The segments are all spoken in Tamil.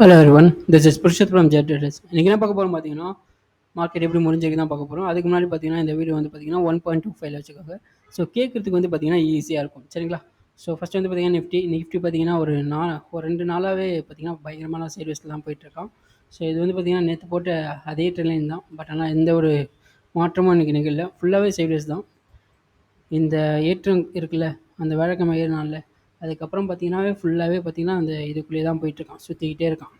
Hello one this is Purushath from jet traders இன்றைக்கி என்ன பார்க்க போகிறோம் பார்த்தீங்கன்னா மார்க்கெட் எப்படி முடிஞ்சிருக்கு தான் பார்க்க போகிறோம் அதுக்கு முன்னாடி பார்த்தீங்கன்னா இந்த வீடியோ வந்து பார்த்தீங்கன்னா ஒன் பாயிண்ட் டூ ஃபைவ் வச்சுக்கோங்க. ஸோ கேட்குறதுக்கு வந்து பார்த்தீங்கன்னா ஈஸியாக இருக்கும். சரிங்களா? ஸோ ஃபஸ்ட் வந்து பார்த்தீங்கன்னா நிஃப்டி நிஃப்டி பார்த்தீங்கன்னா ஒரு நா ஒரு ரெண்டு நாளாகவே பார்த்தீங்கன்னா பயங்கரமான சைட்வேஸில் தான் போயிட்டுருக்கான். ஸோ இது வந்து பார்த்தீங்கன்னா நேற்று போட்ட அதே ட்ரெயின் தான். பட் ஆனால் எந்த ஒரு மாற்றமும் இன்றைக்கி நிகழல. ஃபுல்லாகவே சைட்வேஸ் தான். இந்த ஏற்றம் இருக்குல்ல அந்த விளக்கம ஏறினால அதுக்கப்புறம் பார்த்தீங்கன்னாவே ஃபுல்லாகவே பார்த்தீங்கன்னா அந்த இதுக்குள்ளேயே தான் போயிட்டுருக்கான் சுற்றிக்கிட்டே இருக்கான்.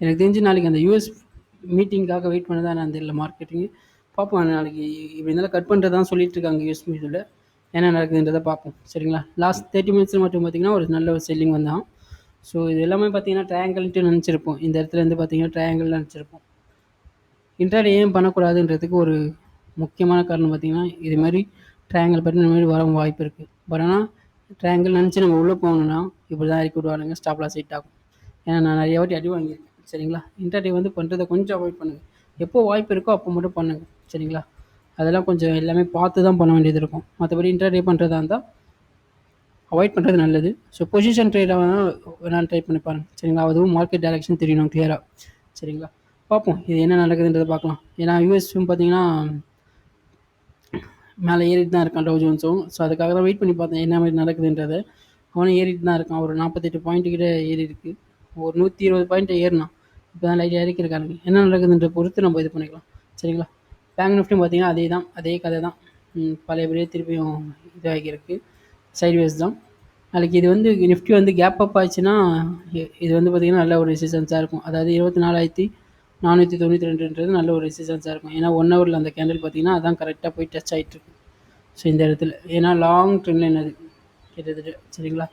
எனக்கு தெரிஞ்சு நாளைக்கு அந்த யூஎஸ் மீட்டிங்காக வெயிட் பண்ண தான் நான் தெரியல மார்க்கெட்டிங்கு பார்ப்போம் நாளைக்கு இப்படி இருந்தாலும் கட் பண்ணுறது தான் சொல்லிட்டு இருக்காங்க யூஎஸ் மீட்டில் என்ன நடக்குதுன்றதை பார்ப்போம் சரிங்களா? லாஸ்ட் தேர்ட்டி மினிட்ஸில் மட்டும் பார்த்தீங்கன்னா ஒரு நல்ல ஒரு செல்லிங் வந்தான். ஸோ இது எல்லாமே பார்த்தீங்கன்னா ட்ரையாங்கிள்ன்ட்டு நினச்சிருப்போம். இந்த இடத்துல இருந்து பார்த்தீங்கன்னா ட்ரையாங்கிள் நினச்சிருப்போம். இன்ட்ராடே ஏன் பண்ணக்கூடாதுன்றதுக்கு ஒரு முக்கியமான காரணம் பார்த்தீங்கன்னா இது மாதிரி ட்ரையாங்கிள் பற்றி இந்த மாதிரி வர வாய்ப்பு இருக்குது பட் ஆனால் ட்ரையாங்கிள் நினச்சி நம்ம உள்ளே போகணுன்னா இப்படி தான் இறக்கி விடுவானுங்க. ஸ்டாப்லாம் சீட் ஆகும். ஏன்னா நான் நிறைய வாட்டி அடி வாங்கியிருக்கேன். சரிங்களா? இன்ட்ராடே வந்து பண்ணுறதை கொஞ்சம் அவாய்ட் பண்ணுங்கள் எப்போ வாய்ப்பு இருக்கோ அப்போ மட்டும் பண்ணுங்கள் சரிங்களா? அதெல்லாம் கொஞ்சம் எல்லாமே பார்த்து தான் பண்ண வேண்டியது இருக்கும். மற்றபடி இன்ட்ராடே பண்ணுறதா இருந்தால் அவாய்ட் பண்ணுறது நல்லது. ஸோ பொசிஷன் ட்ரேடாக வேணால் வேணாலும் ட்ரை பண்ணி பாருங்கள் சரிங்களா? அதுவும் மார்க்கெட் டைரக்ஷன் தெரியணும் கிளியராக சரிங்களா? பார்ப்போம். இது என்ன நடக்குதுன்றதை பார்க்கலாம். ஏன்னா யூஎஸ்ஸும் பார்த்தீங்கன்னா மேலே ஏறிட்டு தான் இருக்கான் டவு ஜோன்ஸும் ஸோ அதுக்காக தான் வெயிட் பண்ணி பார்த்தேன் என்ன மாதிரி நடக்குதுன்றதை. அவனும் ஏறிட்டு தான் இருக்கான். ஒரு நாற்பத்தெட்டு பாயிண்ட் கிட்ட ஏறி இருக்கு ஒரு நூற்றி இருபது பாயிண்ட் ஏறினான். இப்போ தான் லைட்டாக இறக்கிருக்கானுங்க என்ன நடக்குதுன்ற பொறுத்து நம்ம இது பண்ணிக்கலாம். சரிங்களா? பேங்க் நிஃப்டியும் பார்த்தீங்கன்னா அதே தான். அதே கதை தான். பழையபடியே திருப்பியும் இதாகிருக்கு சைட்வேஸ் தான். நாளைக்கு இது வந்து நிஃப்டி வந்து கேப் அப் ஆச்சுன்னா இது வந்து பார்த்திங்கன்னா நல்ல ஒரு ரெசிஸ்டன்ஸாக இருக்கும். அதாவது இருபத்தி நாலாயிரத்தி நானூற்றி தொண்ணூற்றி ரெண்டுன்றது நல்ல ஒரு ரெசிஸ்டன்ஸாக இருக்கும். ஏன்னா ஒன் ஹவரில் அந்த கேண்டில் பார்த்தீங்கன்னா அதான் கரெக்டாக போய் டச் ஆகிட்டு ஸோ இந்த இடத்துல. ஏன்னா லாங் ட்ரெண்ட்லைன் அது கிட்டத்தட்ட சரிங்களா?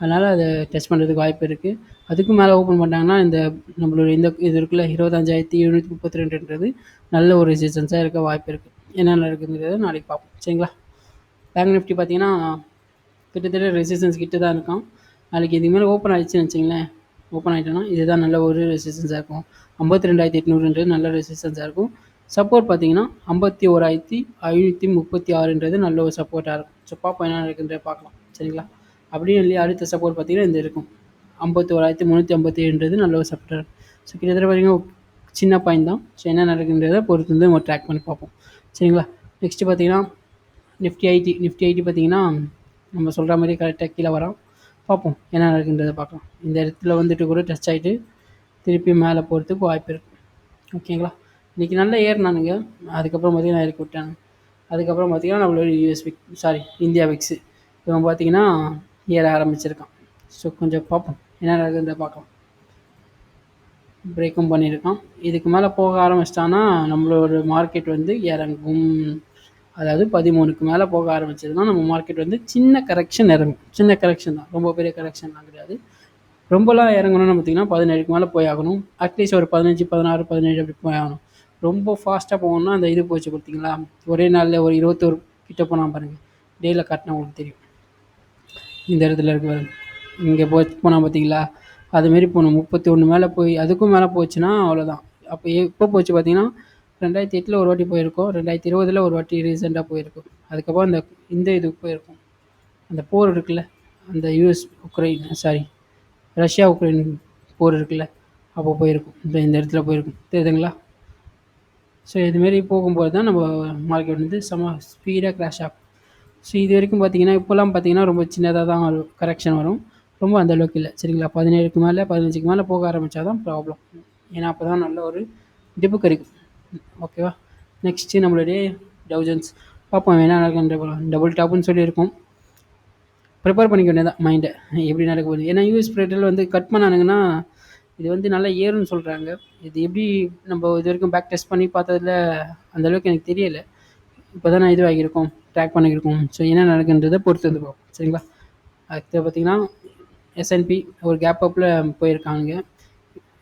அதனால் அதை டச் பண்ணுறதுக்கு வாய்ப்பு இருக்குது அதுக்கு மேலே ஓப்பன் பண்ணிட்டாங்கன்னா இந்த நம்மளோட இந்த இது இருக்குல்ல இருபத்தஞ்சாயிரத்தி எழுநூற்றி முப்பத்தி ரெண்டுன்றது நல்ல ஒரு ரெசிஸ்டன்ஸாக இருக்க வாய்ப்பு இருக்குது என்னென்ன நடக்குதுங்கிறத நாளைக்கு பார்ப்போம். சரிங்களா? பேங்க் நிஃப்டி பார்த்தீங்கன்னா கிட்டத்தட்ட ரெசிஸ்டன்ஸ் கிட்ட தான் இருக்கான். நாளைக்கு இதுக்கு மேலே ஓப்பன் ஆயிடுச்சுன்னு வச்சிங்களேன். ஓப்பன் ஆகிட்டோன்னா இதுதான் நல்ல ஒரு ரெசிஸ்டன்ஸாக இருக்கும். ஐம்பத்தி ரெண்டாயிரத்தி எட்நூறுன்றது நல்ல ரெசிஸ்டன்ஸாக இருக்கும். சப்போர்ட் பார்த்தீங்கன்னா ஐம்பத்தி ஓராயிரத்தி ஐநூற்றி முப்பத்தி ஆறுன்றது நல்ல ஒரு சப்போர்ட்டாக இருக்கும். ஸோ பார்ப்போம் என்ன நடக்குன்றத பார்க்கலாம். சரிங்களா? அப்படியும் இல்லையா அடுத்த சப்போர்ட் பார்த்தீங்கன்னா இந்த இருக்கும். ஐம்பத்தி ஓராயிரத்தி முந்நூற்றி ஐம்பத்தி ஏழுன்றது நல்ல ஒரு சப்போர்ட்டாக இருக்கும். ஸோ கிட்டத்தட்ட பார்த்தீங்கன்னா சின்ன பாயிண்ட் தான். ஸோ என்ன நடக்குன்றதை பொறுத்து வந்து நம்ம ட்ராக் பண்ணி பார்ப்போம். சரிங்களா? நெக்ஸ்ட்டு பார்த்தீங்கன்னா நிஃப்டி ஐடி நிஃப்டி ஐடி பார்த்தீங்கன்னா நம்ம சொல்கிற மாதிரி கரெக்டாக கீழே வரோம். பார்ப்போம் என்ன நடக்குன்றதை பார்க்கலாம். இந்த இடத்துல வந்துட்டு கூட டச் ஆகிட்டு திருப்பி மேலே போகிறதுக்கு வாய்ப்பு இருக்குது ஓகேங்களா? இன்றைக்கி நல்லா ஏறினானுங்க அதுக்கப்புறம் பார்த்திங்கன்னா இறக்கி விட்டாங்க. அதுக்கப்புறம் பார்த்திங்கன்னா நம்மளோட US VIX sorry India VIX இவன் பார்த்திங்கன்னா ஏற ஆரம்பிச்சிருக்கான். ஸோ கொஞ்சம் பார்ப்போம். என்ன நடக்குதுன்றதை பார்க்கலாம். பிரேக்கும் பண்ணியிருக்கான். இதுக்கு மேலே போக ஆரம்பிச்சிட்டான்னா நம்மளோட மார்க்கெட் வந்து இறங்கும். அதாவது பதிமூணுக்கு மேலே போக ஆரம்பிச்சதுன்னா நம்ம மார்க்கெட் வந்து சின்ன கரெக்ஷன் இறங்கும். சின்ன கரெக்ஷன் தான். ரொம்ப பெரிய கரெக்ஷன்லாம் கிடையாது. ரொம்பலாம் இறங்கணும்னு பார்த்தீங்கன்னா பதினேழுக்கு மேலே போய் ஆகணும். அட்லீஸ்ட் ஒரு பதினஞ்சு பதினாறு பதினேழு அப்படி போய் ஆகணும். ரொம்ப ஃபாஸ்ட்டாக போகணும்னா அந்த இது போச்சு பார்த்தீங்களா? ஒரே நாளில் ஒரு இருபத்தோரு கிட்ட போனால் பாருங்கள் டேயில் காட்டினா உங்களுக்கு தெரியும். இந்த இடத்துல இருக்கு இங்கே போய் போனால் பார்த்தீங்களா? அதுமாரி போகணும். முப்பத்தி ஒன்று மேலே போய் அதுக்கும் மேலே போச்சுன்னா அவ்வளோதான் அப்போ எப்போ போச்சு பார்த்தீங்கன்னா ரெண்டாயிரத்தி எட்டில் ஒரு வாட்டி போயிருக்கோம். ரெண்டாயிரத்தி இருபதில் ஒரு வாட்டி ரீசெண்டாக போயிருக்கோம். அதுக்கப்புறம் அந்த இந்த இதுக்கு போயிருக்கோம். அந்த போர் இருக்குல்ல அந்த US Ukraine sorry Russia Ukraine போர் இருக்குல்ல அப்போ போயிருக்கும். இந்த இந்த இடத்துல போயிருக்கும். தெரியுதுங்களா? ஸோ இதுமாரி போகும்போது தான் நம்ம மார்க்கெட் வந்து செம ஸ்பீடாக கிராஷ் ஆகும். ஸோ இது வரைக்கும் பார்த்தீங்கன்னா இப்போலாம் பார்த்தீங்கன்னா ரொம்ப சின்னதாக தான் வரும். கரெக்ஷன் வரும். ரொம்ப அந்த அளவுக்கு இல்லை. சரிங்களா? பதினேழுக்கு மேலே பதினஞ்சுக்கு மேலே போக ஆரம்பித்தா தான் ப்ராப்ளம் ஏன்னா அப்போ தான் நல்ல ஒரு டிப்பு கிடைக்கும். ஓகேவா? நெக்ஸ்ட்டு நம்மளுடைய டவுஜன்ஸ் பார்ப்போம் என்ன நடக்குன்ற டபுள் டாப்னு சொல்லியிருக்கோம். ப்ரிப்பேர் பண்ணிக்க வேண்டியதான் மைண்டை எப்படி நடக்க போகுது? ஏன்னா யூஎஸ் ப்ரேட்டில் வந்து கட் பண்ணானுங்கன்னா இது வந்து நல்லா ஏறும்னு சொல்கிறாங்க இது எப்படி நம்ம இது வரைக்கும் பேக் டெஸ்ட் பண்ணி பார்த்ததுல அந்த அளவுக்கு எனக்கு தெரியலை. இப்போ தான் நான் இதுவாகியிருக்கோம் ட்ராக் பண்ணியிருக்கோம். ஸோ என்ன நடக்குன்றதை பொறுத்து வந்து பார்ப்போம். சரிங்களா? அடுத்து பார்த்தீங்கன்னா எஸ்என்பி ஒரு கேப் அப்பில் போயிருக்காங்க.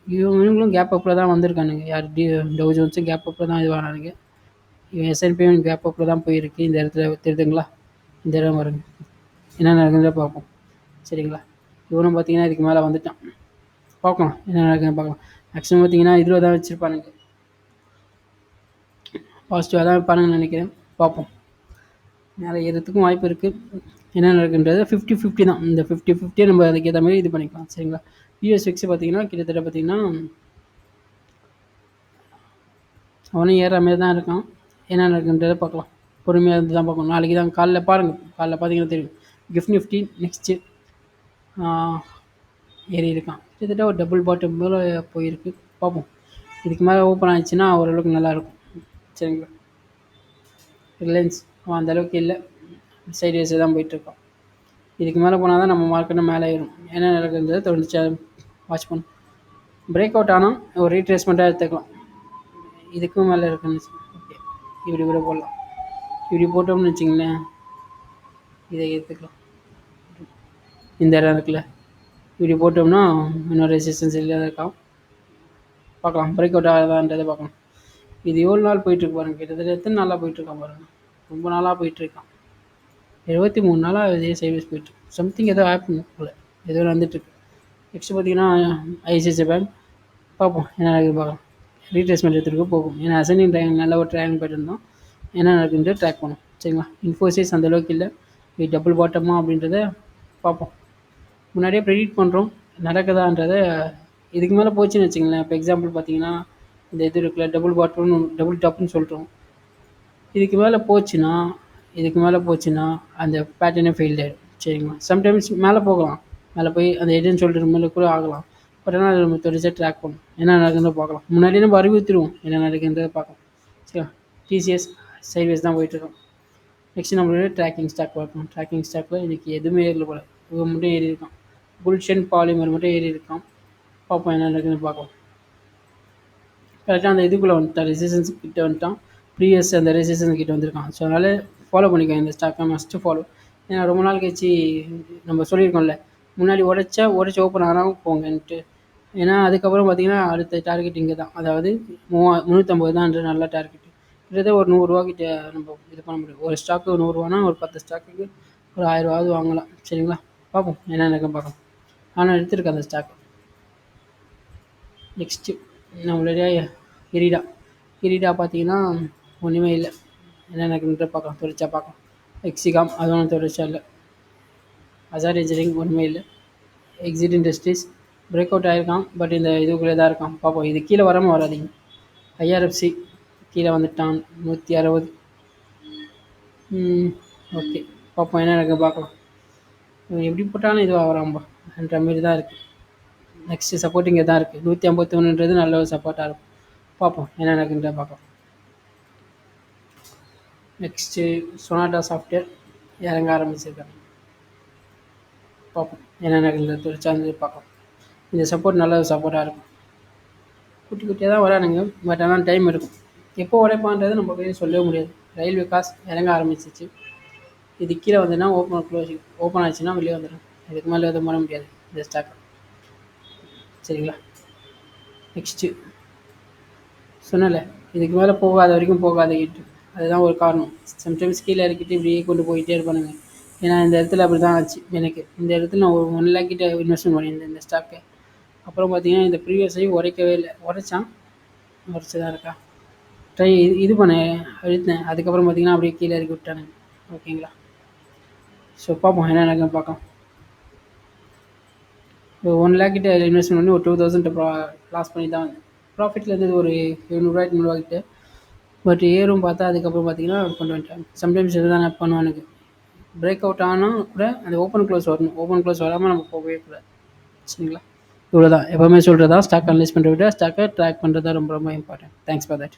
இவங்களும் கேப் அப்பில் தான் வந்திருக்கானுங்க. யார் டி டவு ஜோன்ஸும் கேப் அப்பில் தான் இதுவானானுங்க இவன் எஸ்என்பியும் கேப் அப்பில் தான் போயிருக்கு. இந்த இடத்துல தெரியுதுங்களா? இந்த இடம் வருங்க என்ன நடக்குதுன்னு பார்ப்போம். சரிங்களா? இவனும் பார்த்தீங்கன்னா இதுக்கு மேலே வந்துட்டான். பார்க்கலாம். என்ன நடக்குதுன்னு பார்க்கலாம். மேக்ஸிமம் பார்த்தீங்கன்னா இதில் தான் வச்சுருப்பானுங்க. பாசிட்டிவாக தான் இருப்பானுங்கன்னு நினைக்கிறேன். பார்ப்போம். மேலே ஏறதுக்கும் வாய்ப்பு இருக்குது என்ன நடக்குன்றது ஃபிஃப்டி ஃபிஃப்டி தான். இந்த ஃபிஃப்டி ஃபிஃப்டியை நம்ம அதுக்கேற்ற மாதிரி இது பண்ணிக்கலாம். சரிங்களா? யூஎஸ் விக்ஸ் பார்த்தீங்கன்னா கிட்டத்தட்ட பார்த்தீங்கன்னா அவனும் ஏற மாரி தான் இருக்கான். என்ன நடக்குன்றதை பார்க்கலாம். பொறுமையாக இருந்து தான் பார்க்கணும். நாளைக்கு தான் காலைல பாருங்கள் காலைல பார்த்தீங்கன்னா தெரியும். கிஃப்ட் நிஃப்டி நெக்ஸ்ட்டு ஏறி இருக்கான் கிட்டத்தட்ட ஒரு டபுள் பாட்டம் போல் போயிருக்கு. பார்ப்போம். இதுக்கு மேலே ஓப்பன் ஆச்சுன்னா ஓரளவுக்கு நல்லாயிருக்கும். சரிங்களா? ரிலையன்ஸ் அவன் அந்தளவுக்கு இல்லை. சைடு வேஸில் தான் போயிட்டுருக்கான். இதுக்கு மேலே போனால் தான் நம்ம மார்க்கெட்டும் மேலே ஏறும். என்ன நடக்குதுன்றதை தொடர்ந்து வாட்ச் பண்ணும் பிரேக் அவுட் ஆனால் ஒரு ரீட்ரேஸ்மெண்ட்டாக எடுத்துக்கலாம். இதுக்கும் மேலே இருக்குன்னு ஓகே இப்படி கூட போடலாம். இப்படி போட்டோம்னு வச்சிங்களேன் இதை எடுத்துக்கலாம். இந்த இடம் இருக்குல்ல. இப்படி போட்டோம்னா இன்னொரு ரெசிஸ்டன்ஸ் இல்லாத இருக்கலாம். பார்க்கலாம். பிரேக் அவுட் ஆகுதான்றதை பார்க்கலாம். இது எவ்வளோ நாள் போயிட்டுருக்கு பாருங்கள் கிட்டத்தட்ட எத்தனை நாளாக போயிட்டுருக்கான் பாருங்கள் ரொம்ப நாளாக போயிட்டுருக்கான் இருபத்தி மூணு நாளாக இதே சர்வீஸ் போயிட்டு சம்திங் ஏதோ ஆப் போல். ஏதோ வந்துட்டுருக்கு நெக்ஸ்ட்டு பார்த்தீங்கன்னா ஐசிஐசிஐ பேங்க் பார்ப்போம் என்ன நடக்குது பார்க்கலாம். ரீட்ரேஸ்மெண்ட் எடுத்துகிட்டு போகும். ஏன்னா அசனிங் ட்ரை நல்ல ஒரு ட்ரையாங் போயிட்டு என்ன நடக்குதுன்றது ட்ராக் பண்ணும். சரிங்களா? இன்ஃபோசிஸ் அந்த அளவுக்கு இல்லை. இது டபுள் பாட்டமா அப்படின்றத பார்ப்போம். முன்னாடியே ப்ரெடிக்ட் பண்ணுறோம் நடக்குதான்றதை இதுக்கு மேலே போச்சுன்னு வச்சுங்களேன். இப்போ எக்ஸாம்பிள் பார்த்தீங்கன்னா இந்த இது இருக்குல்ல டபுள் பாட்டம்னு டபுள் டாப்னு சொல்கிறோம் இதுக்கு மேலே போச்சுன்னா இதுக்கு மேலே போச்சுன்னா அந்த பேட்டர்னே ஃபெயில் ஆகிடும் சரிங்களா? சம்டைம்ஸ் மேலே போகலாம். மேலே போய் அந்த எதுன்னு சொல்லிட்டு மேலே கூட ஆகலாம். பட் ஆனால் நம்ம தொடர்ச்சியாக ட்ராக் பண்ணும் என்ன நடக்குதுன்னு பார்க்கலாம். முன்னாடியே நம்ம அறிவித்துருவோம் என்ன நடக்குன்றதை பார்க்கலாம். சரிங்களா டிசிஎஸ் சைட்வேஸ் தான் போயிட்டுருக்கோம். நெக்ஸ்ட் நம்மளோட ட்ராக்கிங் ஸ்டாக் பார்க்கணும். ட்ராக்கிங் ஸ்டாக்கில் இன்றைக்கி எதுவுமே ஏறல போல. இவங்க மட்டும் ஏறி இருக்கான். புல்ஷன் பாலிமர் மட்டும் ஏறி இருக்கான். பார்ப்போம் என்ன நடக்குதுன்னு பார்க்கலாம். கரெக்டாக அந்த இதுக்குள்ளே வந்துட்டான். ரெசிஸ்டன்ஸ் கிட்ட வந்துட்டான். ப்ரீவியஸ் அந்த ரெசிஸ்டன்ஸ் கிட்ட வந்திருக்கான். ஸோ அதனால் ஃபாலோ பண்ணிக்கோ இந்த ஸ்டாக்கை மஸ்ட்டு ஃபாலோ ஏன்னா ரொம்ப நாள் கழிச்சு நம்ம சொல்லியிருக்கோம்ல முன்னாடி உடச்சா உடச்சி ஓப்பன் ஆனாலும் போங்கன்ட்டு. ஏன்னா அதுக்கப்புறம் பார்த்தீங்கன்னா அடுத்த டார்கெட் இங்கே தான் அதாவது மூவா முந்நூற்றம்பது தான் நல்ல டார்கெட்டு கிட்டத்தட்ட ஒரு நூறுரூவா கிட்ட நம்ம இது பண்ண முடியும். ஒரு ஸ்டாக்கு நூறுரூவானா ஒரு பத்து ஸ்டாக்குக்கு ஒரு ஆயிரரூவாவது வாங்கலாம். சரிங்களா? பார்ப்போம் என்ன நடக்கும் பார்க்கலாம் ஆனால் எடுத்துருக்கேன் அந்த ஸ்டாக் நெக்ஸ்ட்டு நம்மளுடைய கிரீடா. கிரீடா பார்த்தீங்கன்னா ஒன்றுமே இல்லை. என்ன நடக்குன்ற பார்க்கலாம் தொடர்ச்சியாக பார்க்கலாம் எக்ஸிகாம் அதுவும் தொடர்ச்சியாக இல்லை. அசார் இன்ஜினியரிங் ஒன்றுமே இல்லை. எக்ஸிட் இண்டஸ்ட்ரீஸ் பிரேக் அவுட் ஆகிருக்கான் பட் இந்த இதுக்குள்ளே தான் இருக்கான் பார்ப்போம். இது கீழே வராமல் வராதிங்க. ஐஆர்எஃப்சி கீழே வந்துட்டான். நூற்றி அறுபது. ஓகே பார்ப்போம். என்ன நடக்குது பார்க்கலாம். இவன் எப்படி போட்டாலும் இதுவாக வராம்பா மாரி தான் இருக்குது நெக்ஸ்ட்டு சப்போர்ட்டிங்க தான் இருக்குது நூற்றி ஐம்பத்தி ஒன்றுன்றது நல்ல ஒரு சப்போர்ட்டாக இருக்கும். பார்ப்போம். என்ன நடக்குன்ற பார்க்கலாம். நெக்ஸ்ட்டு சொனாட்டா சாஃப்ட்வேர் இறங்க ஆரம்பிச்சிருக்காங்க. பார்ப்போம். என்ன நடக்குது தொழிற்சார்ந்து பார்ப்போம். இந்த சப்போர்ட் நல்ல சப்போர்ட்டாக இருக்கும். குட்டி குட்டியாக தான் வரானுங்க பட் ஆனால் டைம் இருக்கும் எப்போ உடைப்பான்றது நம்ம போய் சொல்லவே முடியாது. ரயில்வே காசு இறங்க ஆரம்பிச்சிச்சு. இது கீழே வந்ததுன்னா ஓப்பன் க்ளோஸ் ஓப்பன் ஆச்சுன்னா வெளியே வந்துடும் இதுக்கு மேலே எதுவும் பண்ண முடியாது. இந்த ஸ்டாக் சரிங்களா? நெக்ஸ்ட்டு சொன்னல இதுக்கு மேலே போகாத வரைக்கும் போகாதீட்டு அதுதான் ஒரு காரணம். சம்டைம்ஸ் கீழே இறக்கிட்டு இப்படியே கொண்டு போயிட்டே இருப்பானுங்க. ஏன்னா இந்த இடத்துல அப்படி தான் ஆச்சு எனக்கு. இந்த இடத்துல நான் ஒரு ஒன் லேக் கிட்ட இன்வெஸ்ட்மெண்ட் பண்ணியிருந்தேன் இந்த ஸ்டாக்கு அப்புறம் பார்த்தீங்கன்னா இந்த ப்ரீவியஸையும் உடைக்கவே இல்லை. உடைச்சான். உடச்சி தான் இருக்கா. ட்ரை இது இது பண்ணேன் அழுத்தேன் அதுக்கப்புறம் பார்த்தீங்கன்னா அப்படியே கீழே இறக்கி விட்டானுங்க. ஓகேங்களா? ஸோ பார்ப்போம் என்ன பார்க்கும் பார்க்கலாம் ஒன் லேக் கிட்ட இன்வெஸ்ட்மெண்ட் பண்ணி ஒரு டூ தௌசண்ட் ப்ரா லாஸ் பண்ணி தான் ப்ராஃபிட்டில் இருந்தது ஒரு எழுநூறுவா எட்நூறுவா கிட்ட பட் ஏறும் பார்த்தா அதுக்கப்புறம் பார்த்தீங்கன்னா கொண்டு வந்துட்டேன் சம்டைம்ஸ் இதுதான் எனக்கு பிரேக் அவுட் ஆனால் கூட அந்த ஓப்பன் க்ளோஸ் வரணும். ஓப்பன் க்ளோஸ் வராமல் நம்ம போகவே கூடாது. சரிங்களா? இவ்வளோ தான் எப்போவுமே சொல்கிறது தான் ஸ்டாக் அனலைஸ் பண்ணுறத விட ஸ்டாக்கை ட்ராக் பண்ணுறது தான் ரொம்ப ரொம்ப இம்பார்ட்டன்ட் தேங்க்ஸ் ஃபார் தட்